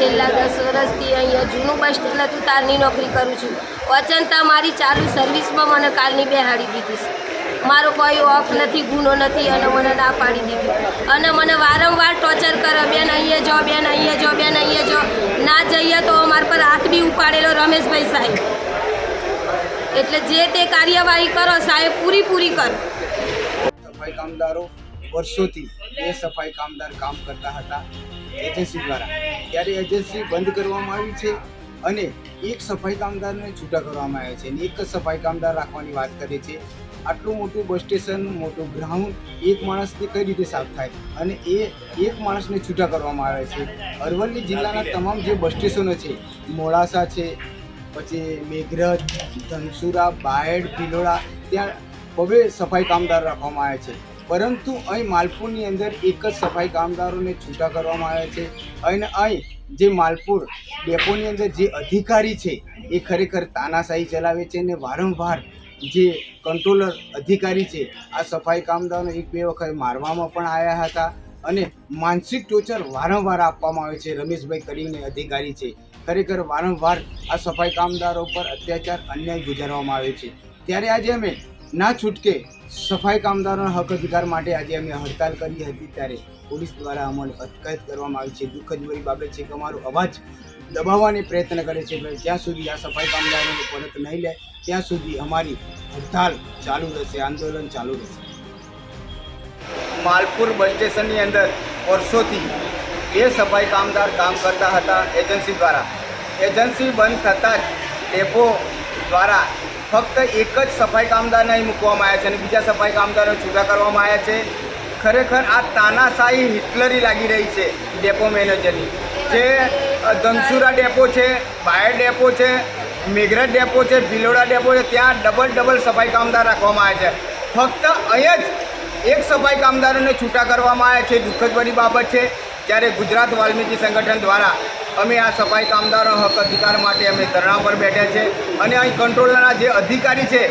વર્ષથી અહીંયા જૂનું બસ સ્ટેન્ડ હતું, તારની નોકરી કરું છું. અચંતા મારી ચાલુ સર્વિસમાં મને કાલની બેહાડી દીધી છે. મારો કોઈ ઓફ નથી, ગુનો નથી અને મને ના પાડી દીધી. અને મને વારંવાર ટોર્ચર કરે, બેન, અહીંયા જો, બેન, અહીંયા જો, બેન, અહીંયા જો. ના જઈએ તો અમારા પર હાથ બી ઉપાડેલો રમેશભાઈ સાહેબ. એટલે જે તે કાર્યવાહી કરો, સાહેબ, પૂરી પૂરી કરો. સફાઈ કામદારો વર્ષોથી એ સફાઈ કામદાર કામ કરતા હતા. એજન્સી દ્વારા. ત્યારે એજન્સી બંધ કરવામાં આવી છે અને એક સફાઈ કામદારને છૂટા કરવામાં આવ્યા છે અને એક જ સફાઈ કામદાર રાખવાની વાત કરે છે. આટલું મોટું બસ સ્ટેશન, મોટું ગ્રાઉન્ડ, એક માણસથી કઈ રીતે સાફ થાય? અને એ એક માણસને છૂટા કરવામાં આવે છે. અરવલ્લી જિલ્લાના તમામ જે બસ સ્ટેશનો છે, મોડાસા છે, પછી મેઘરજ, ધનસુરા, બાયડ, ભિલોડા, ત્યાં હવે સફાઈ કામદાર રાખવામાં આવે છે. પરંતુ અહીં માલપુરની અંદર એક જ સફાઈ કામદારોને છૂટા કરવામાં આવે છે અને અહીં જે માલપુર ડેપોની અંદર જે અધિકારી છે એ ખરેખર તાનાશાહી ચલાવે છે અને વારંવાર જે કંટ્રોલર અધિકારી છે આ સફાઈ કામદારોને એક બે વખત મારવામાં પણ આવ્યા હતા અને માનસિક ટોર્ચર વારંવાર આપવામાં આવે છે. રમેશભાઈ કરીને અધિકારી છે. ખરેખર વારંવાર આ સફાઈ કામદારો પર અત્યાચાર, અન્યાય ગુજારવામાં આવે છે. ત્યારે આજે અમે ના છૂટકે સફાઈ કામદારોના હક અધિકાર માટે આજે અમે હડતાલ કરી હતી ત્યારે પોલીસ દ્વારા અમને અટકાયત કરવામાં આવી છે. દુઃખદ ભરી બાબત છે કે અમારો અવાજ દબાવવાની પ્રયત્ન કરે છે જ્યાં સુધી આ સફાઈ કામદારોને પરત નહીં લે, ત્યાં સુધી અમારી હડતાલ ચાલુ રહેશે, આંદોલન ચાલુ રહેશે. માલપુર બસ સ્ટેશનની અંદર વર્ષોથી બે સફાઈ કામદાર કામ કરતા હતા એજન્સી દ્વારા. એજન્સી બંધ થતાં જ ડેપો દ્વારા ફક્ત એક જ સફાઈ કામદારને અહીં મૂકવામાં આવ્યા છે અને બીજા સફાઈ કામદારો છૂટા કરવામાં આવ્યા છે. ખરેખર આ તાનાશાહી હિટલરી લાગી રહી છે ડેપો મેનેજરની. જે ધનસુરા ડેપો છે બાયર ડેપો છે, મેઘરજ ડેપો છે, ભિલોડા ડેપો છે, ત્યાં ડબલ ડબલ સફાઈ કામદાર રાખવામાં આવે છે. ફક્ત અહીંયા જ એક સફાઈ કામદારોને છૂટા કરવામાં આવ્યા છે. દુઃખદ બની બાબત છે ત્યારે ગુજરાત વાલ્મીકી સંગઠન દ્વારા અમે આ સફાઈ કામદારો હક અધિકાર માટે અમે ધરણા પર બેઠ્યા છે અને અહીં કંટ્રોલરના જે અધિકારી છે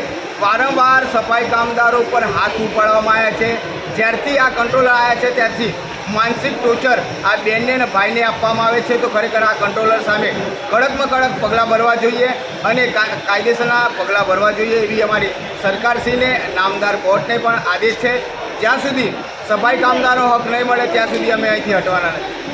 વારંવાર સફાઈ કામદારો ઉપર હાથ ઉપાડવામાં આવ્યા છે. જ્યારથી આ કંટ્રોલર આવ્યા છે, ત્યારથી માનસિક ટોર્ચર આ બેનને અને ભાઈને આપવામાં આવે છે. તો ખરેખર આ કંટ્રોલર સામે કડકમાં કડક પગલાં ભરવા જોઈએ અને કાયદેસરના પગલાં ભરવા જોઈએ એવી અમારી સરકારશ્રીને નામદાર કોર્ટને પણ આદેશ છે. જ્યાં સુધી સફાઈ કામદારો હક નહીં મળે, ત્યાં સુધી અમે અહીંથી હટવાના નથી.